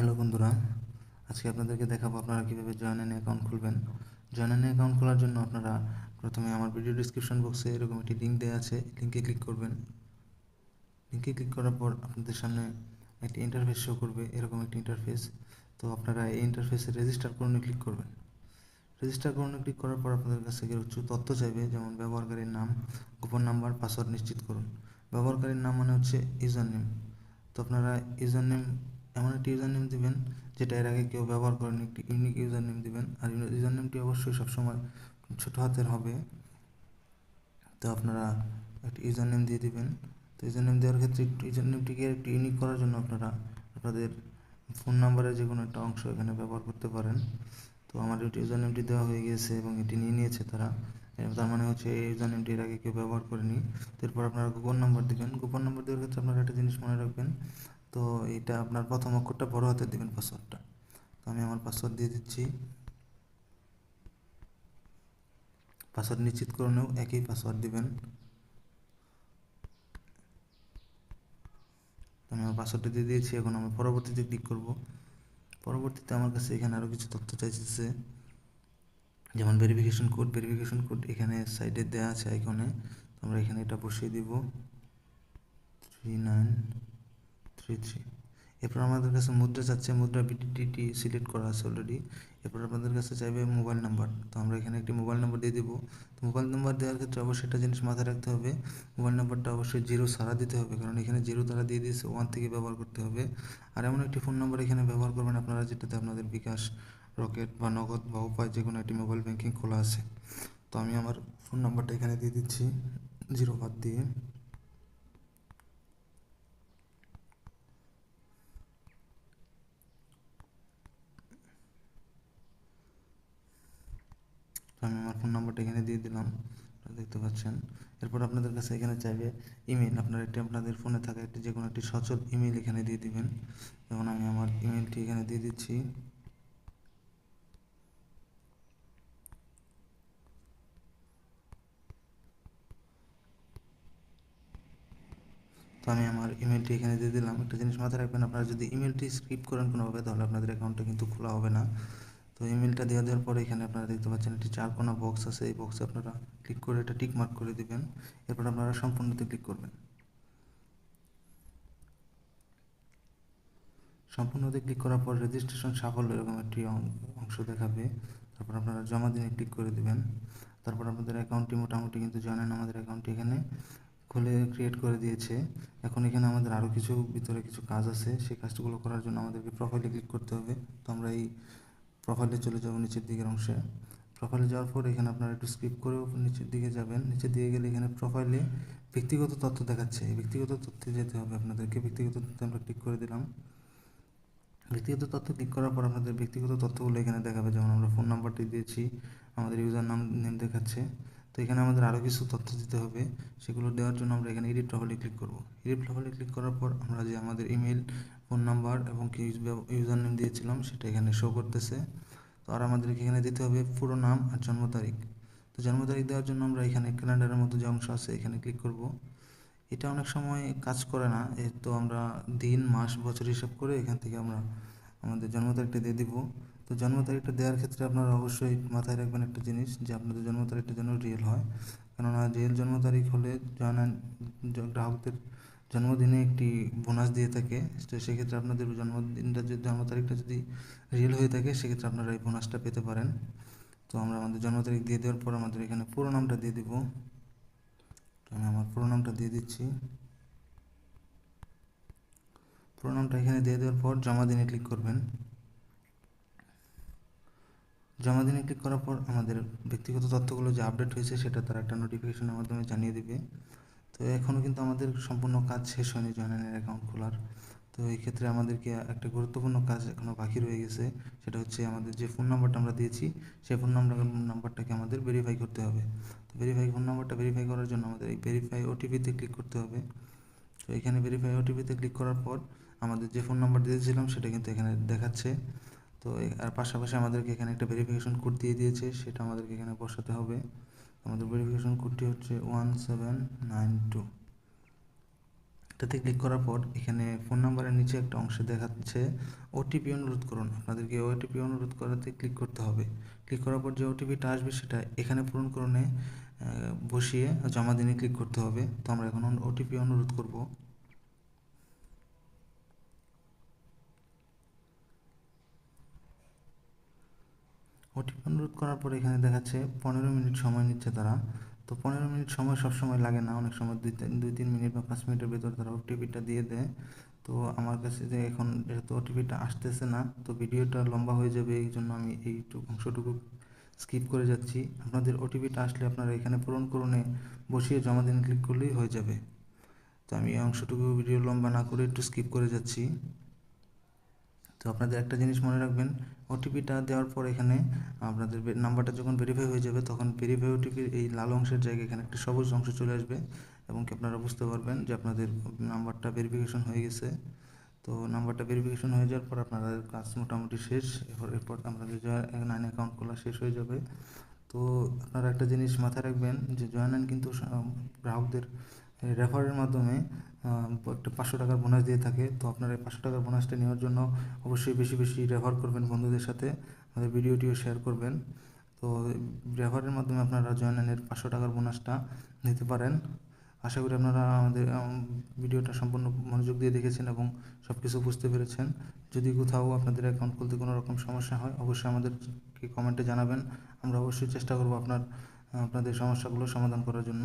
Hello বন্ধুরা, আজকে আপনাদেরকে দেখাবো আপনারা কীভাবে জয়েন অ্যাকাউন্ট খুলবেন। জয়েন অ্যাকাউন্ট খোলার জন্য আপনারা প্রথমে আমার ভিডিও ডিসক্রিপশন বক্সে এরকম একটি লিঙ্ক দেওয়া আছে লিঙ্কে ক্লিক করবেন। লিঙ্কে ক্লিক করার পর আপনাদের সামনে একটি ইন্টারফেস শো করবে, এরকম একটি ইন্টারফেস তো আপনারা এই ইন্টারফেসে রেজিস্টার করুন ক্লিক করবেন। রেজিস্টার করুন ক্লিক করার পর আপনাদের কাছে কিছু তথ্য চাইবে, যেমন ব্যবহারকারীর নাম, গোপন নাম্বার পাসওয়ার্ড নিশ্চিত করুন। ব্যবহারকারীর নাম মানে হচ্ছে ইউজার নেম তো আপনারা ইউজার নেম এমন একটি ইউজার নেম দেবেন, যেটা এর আগে কেউ ব্যবহার করেনি, একটি ইউনিক ইউজার নেম দেবেন। আর ইউজার নেমটি অবশ্যই সবসময় ছোটো হাতের হবে। তো আপনারা একটি ইউজার নেম দিয়ে দেবেন। তো ইউজার নেম দেওয়ার ক্ষেত্রে ইউজার নেমটিকে একটু ইউনিক করার জন্য আপনারা আপনাদের ফোন নাম্বারের যে কোনো একটা অংশ এখানে ব্যবহার করতে পারেন। তো আমার ইউজার নেমটি দেওয়া হয়ে গিয়েছে এবং এটি নিয়ে নিয়েছে তারা। তার মানে হচ্ছে এই ইউজার নেমটি এর আগে কেউ ব্যবহার করেনি। এরপর আপনারা গোপন নাম্বার দেবেন। গোপন নাম্বার দেওয়ার ক্ষেত্রে আপনারা একটা জিনিস মনে রাখবেন তো এটা আপনার প্রথম অক্ষরটা বড় হাতে দেবেন পাসওয়ার্ডটা তো আমি আমার পাসওয়ার্ড দিয়ে দিচ্ছি। পাসওয়ার্ড নিশ্চিত নিশ্চিতকরণেও একই পাসওয়ার্ড দিবেন। আমি আমার পাসওয়ার্ডটা দিয়ে দিয়েছি, এখন আমি পরবর্তীতে ক্লিক করব। পরবর্তীতে আমার কাছে এখানে আরও কিছু তথ্য চাইছে যেমন ভেরিফিকেশন কোড ভেরিফিকেশন কোড এখানে সাইডে দেওয়া আছে আইকনে আমরা এখানে এটা বসিয়ে দিব। থ্রি নাইন থ্রি এরপর আমাদের কাছে মুদ্রা চাচ্ছে, মুদ্রা বিটিটি সিলেক্ট করা আছে অলরেডি এরপর আপনাদের কাছে চাইবে মোবাইল নাম্বার তো আমরা এখানে একটি মোবাইল নাম্বার দিয়ে দেবো। তো মোবাইল নাম্বার দেওয়ার ক্ষেত্রে অবশ্যই একটা জিনিস মাথায় রাখতে হবে। মোবাইল নাম্বারটা অবশ্যই জিরো সারা দিতে হবে। কারণ এখানে জিরো তারা দিয়ে দিয়েছে ওয়ান থেকে ব্যবহার করতে হবে। আর এমন একটি ফোন নাম্বার এখানে ব্যবহার করবেন আপনারা, যেটাতে আপনাদের বিকাশ, রকেট বা নগদ বা উপায় যে কোনো একটি মোবাইল ব্যাঙ্কিং খোলা আছে। তো আমি আমার ফোন নাম্বারটা এখানে দিয়ে দিচ্ছি জিরো বাদ দিয়ে। আমি আমার ফোন নাম্বারটা এখানে দিয়ে দিলাম। দেখতে পাচ্ছেন। এরপর আপনাদের কাছে এখানে চাইবে ইমেল আপনার একটি আপনাদের ফোনে থাকা একটি যে কোনো একটি সচল ইমেল এখানে দিয়ে দিবেন। যেমন আমি আমার ইমেলটি এখানে দিয়ে দিচ্ছি। তো আমি আমার ইমেলটি এখানে দিয়ে দিলাম। একটা জিনিস মাথায় রাখবেন, আপনারা যদি ইমেলটি স্ক্রিপ্ট করেন কোনোভাবে, তাহলে আপনাদের অ্যাকাউন্টটা কিন্তু খোলা হবে না। তো ইমেলটা দেওয়া দেওয়ার পরে এখানে আপনারা দেখতে পাচ্ছেন একটি চার কোনা বক্স আছে। এই বক্সে আপনারা ক্লিক করে এটা টিক মার্ক করে দিবেন। এরপর আপনারা সম্পূর্ণতে ক্লিক করবেন। সম্পূর্ণতে ক্লিক করার পর রেজিস্ট্রেশন সাফল্য এরকম একটি অংশ দেখাবে। তারপর আপনারা জমা দিনে ক্লিক করে দেবেন। তারপর আপনাদের অ্যাকাউন্টটি মোটামুটি কিন্তু জানেন আমাদের অ্যাকাউন্টটি এখানে খুলে ক্রিয়েট করে দিয়েছে। এখন এখানে আমাদের আরও কিছু ভিতরে কিছু কাজ আছে। সেই কাজগুলো করার জন্য আমাদেরকে প্রোফাইলে ক্লিক করতে হবে। তো আমরা এই প্রোফাইলে চলে যাব নিচের দিকের অংশে। প্রোফাইলে যাওয়ার পর এখানে আপনারা একটু স্কিপ করেও নিচের দিকে যাবেন। নিচের দিকে গেলে এখানে প্রোফাইলে ব্যক্তিগত তথ্য দেখাচ্ছে। এই ব্যক্তিগত তথ্যে যেতে হবে আপনাদেরকে। ব্যক্তিগত তথ্য আমরা ক্লিক করে দিলাম। ব্যক্তিগত তথ্য ক্লিক করার পর আপনাদের ব্যক্তিগত তথ্যগুলো এখানে দেখাবে। যেমন আমরা ফোন নাম্বারটি দিয়েছি, আমাদের ইউজার নাম নেম দেখাচ্ছে। এখানে আমাদের আরও কিছু তথ্য দিতে হবে। সেগুলো দেওয়ার জন্য আমরা এখানে এডিট প্রোফাইলে ক্লিক করব। এডিট প্রোফাইলে ক্লিক করার পর আমরা যে আমাদের ইমেল ফোন নাম্বার এবং কি ইউজার নেম দিয়েছিলাম সেটা এখানে শো করতেছে। তো আর আমাদেরকে এখানে দিতে হবে পুরো নাম আর জন্ম তারিখ। তো জন্ম তারিখ দেওয়ার জন্য আমরা এখানে ক্যালেন্ডারের মতো যে অংশ আছে এখানে ক্লিক করব। এটা অনেক সময় কাজ করে না। তো আমরা দিন, মাস, বছর হিসাব করে এখান থেকে আমরা আমাদের জন্ম তারিখটা দিয়ে দিব। তো জন্ম তারিখটা দেওয়ার ক্ষেত্রে আপনারা অবশ্যই মাথায় রাখবেন একটা জিনিস যে আপনাদের জন্ম তারিখটা যেন রিয়েল হয়। কেননা রিয়েল জন্ম তারিখ হলে জানান গ্রাহকদের জন্মদিনে একটি বোনাস দিয়ে থাকে। তো সেক্ষেত্রে আপনাদের জন্মদিনটা যদি জন্ম তারিখটা যদি রিয়েল হয়ে থাকে, সেক্ষেত্রে আপনারা এই বোনাসটা পেতে পারেন। তো আমরা আমাদের জন্ম তারিখ দিয়ে দেওয়ার পর আমাদের এখানে পুরো নামটা দিয়ে দিব। আমি আমার পুরো নামটা দিয়ে দিচ্ছি। পুরো এখানে দিয়ে দেওয়ার পর জমা দিনে ক্লিক করবেন। জমা দিনে ক্লিক করার পর আমাদের ব্যক্তিগত তথ্যগুলো যে আপডেট হয়েছে সেটা তারা একটা নোটিফিকেশনের মাধ্যমে জানিয়ে দেবে। তো এখনও কিন্তু আমাদের সম্পূর্ণ কাজ শেষ হয়নি জয়নানের অ্যাকাউন্ট খোলার। তো এই ক্ষেত্রে আমাদেরকে একটা গুরুত্বপূর্ণ কাজ এখনও বাকি রয়ে গেছে, সেটা হচ্ছে আমাদের যে ফোন নাম্বারটা আমরা দিয়েছি, সেই ফোন নাম্বার নাম্বারটাকে আমাদের ভেরিফাই করতে হবে। তো ভেরিফাই ফোন নাম্বারটা ভেরিফাই করার জন্য আমাদের এই ভেরিফাই ওটিপিতে ক্লিক করতে হবে। তো এখানে ভেরিফাই ওটিপিতে ক্লিক করার পর আমাদের যে ফোন নাম্বার দিয়েছিলাম সেটা কিন্তু এখানে দেখাচ্ছে। তো আর পাশাপাশি আমাদেরকে এখানে একটা ভেরিফিকেশন কোড দিয়ে দিয়েছে, সেটা আমাদেরকে এখানে বসাতে হবে। আমাদের ভেরিফিকেশন কোডটি হচ্ছে ওয়ান সেভেন নাইন টু এটাতে ক্লিক করার পর এখানে ফোন নাম্বারের নিচে একটা অংশে দেখাচ্ছে ওটিপি অনুরোধ করুন। আপনাদেরকে ওটিপি অনুরোধ করাতে ক্লিক করতে হবে। ক্লিক করার পর যে ওটিপিটা আসবে সেটা এখানে পূরণ করণে বসিয়ে জমা দিনে ক্লিক করতে হবে। তো আমরা এখন ওটিপি অনুরোধ করব। ওটিপি অনুরোধ করার পর এখানে দেখাচ্ছে পনেরো মিনিট সময় নিচ্ছে তারা। তো পনেরো মিনিট সময় সব সময় লাগে না, অনেক সময় দুই দুই তিন মিনিট বা পাঁচ মিনিটের ভেতর তারা ওটিপিটা দিয়ে দেয়। তো আমার কাছে যে এখন যেহেতু ওটিপিটা আসতেছে না, তো ভিডিওটা লম্বা হয়ে যাবে, এই জন্য আমি এইটুকু, অংশটুকু স্কিপ করে যাচ্ছি। আপনাদের ওটিপিটা আসলে আপনারা এখানে পূরণ করুনে বসিয়ে জমা দিন, ক্লিক করলেই হয়ে যাবে। তো আমি এই অংশটুকু ভিডিও লম্বা না করে একটু স্কিপ করে যাচ্ছি। তো আপনাদের একটা জিনিস মনে রাখবেন ওটিপিটা দেওয়ার পর এখানে আপনাদের নাম্বারটা যখন ভেরিফাই হয়ে যাবে, তখন ভেরিফাই ওটিপির এই লাল অংশের জায়গায় এখানে একটা সবুজ অংশ চলে আসবে এবং কি আপনারা বুঝতে পারবেন যে আপনাদের নাম্বারটা ভেরিফিকেশন হয়ে গেছে। তো নাম্বারটা ভেরিফিকেশন হয়ে যাওয়ার পর আপনাদের কাজ মোটামুটি শেষ, এরপর এরপর আপনাদের নাইন অ্যাকাউন্ট খোলা শেষ হয়ে যাবে। তো আপনারা একটা জিনিস মাথায় রাখবেন যে জয়নান কিন্তু গ্রাহকদের রেফারের মাধ্যমে একটা পাঁচশো টাকার বোনাস দিয়ে থাকে। তো আপনারা এই পাঁচশো টাকার বোনাসটা নেওয়ার জন্য অবশ্যই বেশি বেশি রেফার করবেন বন্ধুদের সাথে, আমাদের ভিডিওটিও শেয়ার করবেন। তো রেফারের মাধ্যমে আপনারা জয়নানের পাঁচশো টাকার বোনাসটা নিতে পারেন। আশা করি আপনারা আমাদের ভিডিওটা সম্পূর্ণ মনোযোগ দিয়ে দেখেছেন এবং সব কিছু বুঝতে পেরেছেন। যদি কোথাও আপনাদের অ্যাকাউন্ট খুলতে কোনো রকম সমস্যা হয়, অবশ্যই আমাদেরকে কমেন্টে জানাবেন। আমরা অবশ্যই চেষ্টা করব আপনার আপনাদের সমস্যাগুলো সমাধান করার জন্য।